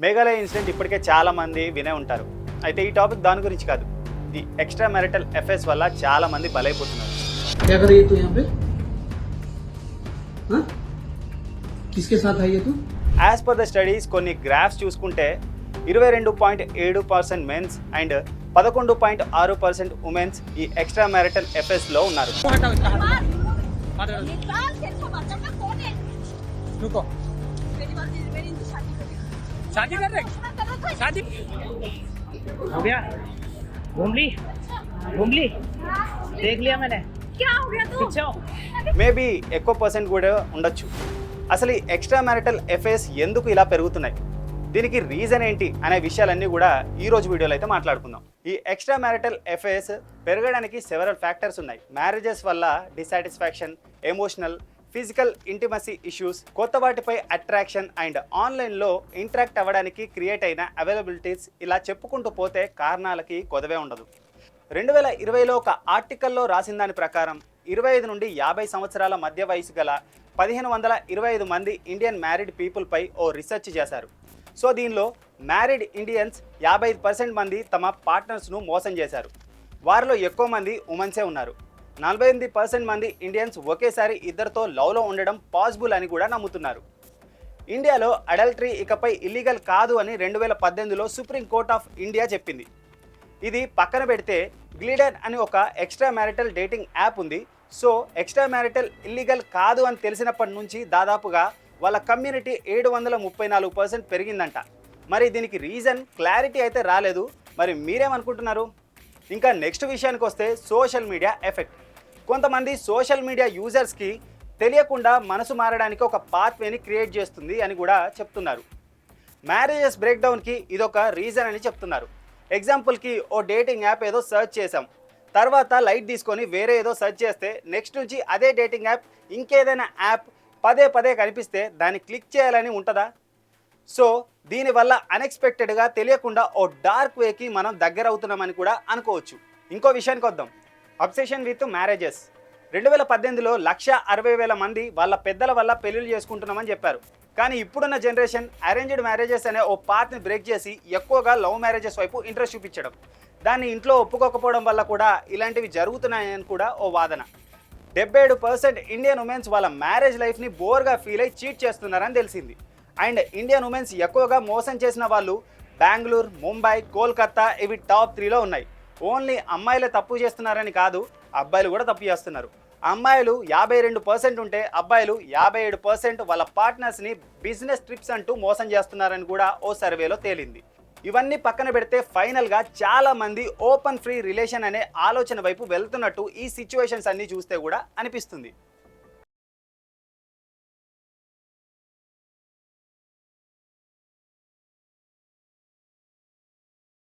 Meghalaya incident ఇప్పటికే చాలా మంది వినే ఉంటారు అయితే ఈ టాపిక్ దాని గురించి కాదు ఈ ఎక్స్ట్రా మ్యారిటల్ ఎఫెక్ట్స్ వల్ల చాలా మంది బలైపోతున్నారు क्या कर रही है तू यहाँ पे हाँ? किसके साथ आई है तू యాజ్ పర్ ద స్టడీస్ కొన్ని గ్రాఫ్స్ చూసుకుంటే ఇరవై రెండు పాయింట్ ఏడు పర్సెంట్ మెన్స్ అండ్ పదకొండు పాయింట్ ఆరు పర్సెంట్ ఉమెన్స్ ఈ ఎక్స్ట్రా మ్యారిటల్ ఎఫెక్ట్స్లో ఉన్నారు निकाल तेरे को बच्चा का कौन है रुको मेरी बात मेरी इनकी शादी कर शादी कर रहे रहे करो तो शादी हो गया घूम ली घूम ली देख लिया मैंने क्या हो गया तू पीछे हो మేబీ ఎక్కువ పర్సెంట్ కూడా ఉండొచ్చు అసలు ఈ ఎక్స్ట్రా మ్యారిటల్ ఎఫెక్ట్స్ ఎందుకు ఇలా పెరుగుతున్నాయి దీనికి రీజన్ ఏంటి అనే విషయాలన్నీ కూడా ఈ రోజు వీడియోలో అయితే మాట్లాడుకుందాం ఈ ఎక్స్ట్రా మ్యారిటల్ ఎఫెక్ట్స్ పెరగడానికి సెవెరల్ ఫ్యాక్టర్స్ ఉన్నాయి మ్యారేజెస్ వల్ల dissatisfaction emotional physical intimacy issues కొత్త వాటిపై అట్రాక్షన్ అండ్ ఆన్లైన్లో ఇంటరాక్ట్ అవ్వడానికి క్రియేట్ అయిన అవైలబిలిటీస్ ఇలా చెప్పుకుంటూ పోతే కారణాలకి కొదవే ఉండదు. రెండు వేల ఇరవైలో ఒక ఆర్టికల్లో రాసిన దాని ప్రకారం ఇరవై ఐదు నుండి యాభై సంవత్సరాల మధ్య వయసు గల పదిహేను వందల ఇరవై ఐదు మంది ఇండియన్ మ్యారీడ్ పీపుల్పై ఓ రీసెర్చ్ చేశారు. సో దీనిలో మ్యారీడ్ ఇండియన్స్ యాభై ఐదు పర్సెంట్ మంది తమ పార్ట్నర్స్ను మోసం చేశారు. వారిలో ఎక్కువ మంది ఉమెన్సే ఉన్నారు. నలభై ఎనిమిది పర్సెంట్ మంది ఇండియన్స్ ఒకేసారి ఇద్దరితో లవ్లో ఉండడం పాసిబుల్ అని కూడా నమ్ముతున్నారు. ఇండియాలో అడల్టరీ ఇకపై ఇల్లీగల్ కాదు అని రెండు వేల పద్దెనిమిదిలో సుప్రీం కోర్ట్ ఆఫ్ ఇండియా చెప్పింది. ఇది పక్కన పెడితే గ్లీడర్ అని ఒక ఎక్స్ట్రా మ్యారిటల్ డేటింగ్ యాప్ ఉంది. సో ఎక్స్ట్రా మ్యారిటల్ ఇల్లీగల్ కాదు అని తెలిసినప్పటి నుంచి దాదాపుగా వాళ్ళ కమ్యూనిటీ ఏడు వందల ముప్పై నాలుగు పర్సెంట్ పెరిగిందంట. మరి దీనికి రీజన్ క్లారిటీ అయితే రాలేదు. మరి మీరేమనుకుంటున్నారు? ఇంకా నెక్స్ట్ విషయానికి వస్తే సోషల్ మీడియా ఎఫెక్ట్. కొంతమంది సోషల్ మీడియా యూజర్స్కి తెలియకుండా మనసు మారడానికి ఒక పాత్వేని క్రియేట్ చేస్తుంది అని కూడా చెప్తున్నారు. మ్యారేజెస్ బ్రేక్డౌన్కి ఇదొక రీజన్ అని చెప్తున్నారు. ఎగ్జాంపుల్కి ఓ డేటింగ్ యాప్ ఏదో సెర్చ్ చేసాం తర్వాత లైట్ తీసుకొని వేరే ఏదో సెర్చ్ చేస్తే నెక్స్ట్ నుంచి అదే డేటింగ్ యాప్ ఇంకేదైనా యాప్ పదే పదే కనిపిస్తే దాన్ని క్లిక్ చేయాలని ఉంటుందా? సో దీనివల్ల అన్ఎక్స్పెక్టెడ్గా తెలియకుండా ఓ డార్క్ వేకి మనం దగ్గర అవుతున్నామని కూడా అనుకోవచ్చు. ఇంకో విషయానికి వద్దాం. అబ్సెషన్ విత్ మ్యారేజెస్ రెండు వేల పద్దెనిమిదిలో లక్ష అరవై వేల మంది వాళ్ళ పెద్దల వల్ల పెళ్ళిళ్ళు చేసుకుంటున్నామని చెప్పారు. కానీ ఇప్పుడున్న జనరేషన్ అరేంజ్డ్ మ్యారేజెస్ అనే ఓ పార్ట్ని బ్రేక్ చేసి ఎక్కువగా లవ్ మ్యారేజెస్ వైపు ఇంట్రెస్ట్ చూపించడం. దాన్ని ఇంట్లో ఒప్పుకోకపోవడం వల్ల కూడా ఇలాంటివి జరుగుతున్నాయని కూడా ఓ వాదన. డెబ్బై ఏడు పర్సెంట్ ఇండియన్ ఉమెన్స్ వాళ్ళ మ్యారేజ్ లైఫ్ని బోర్గా ఫీల్ అయి చీట్ చేస్తున్నారని తెలిసింది. అండ్ ఇండియన్ ఉమెన్స్ ఎక్కువగా మోసం చేసిన వాళ్ళు బెంగళూరు ముంబై కోల్కత్తా ఇవి టాప్ త్రీలో ఉన్నాయి. ఓన్లీ అమ్మాయిలే తప్పు చేస్తున్నారని కాదు అబ్బాయిలు కూడా తప్పు చేస్తున్నారు. అమ్మాయిలు యాభై రెండు పర్సెంట్ ఉంటే అబ్బాయిలు యాభై ఏడు పర్సెంట్ వాళ్ళ పార్ట్నర్స్ని బిజినెస్ ట్రిప్స్ అంటూ మోసం చేస్తున్నారని కూడా ఓ సర్వేలో తేలింది. ఇవన్నీ పక్కన పెడితే ఫైనల్గా చాలామంది ఓపెన్ ఫ్రీ రిలేషన్ అనే ఆలోచన వైపు వెళ్తున్నట్టు ఈ సిచ్యువేషన్స్ అన్నీ చూస్తే కూడా అనిపిస్తుంది.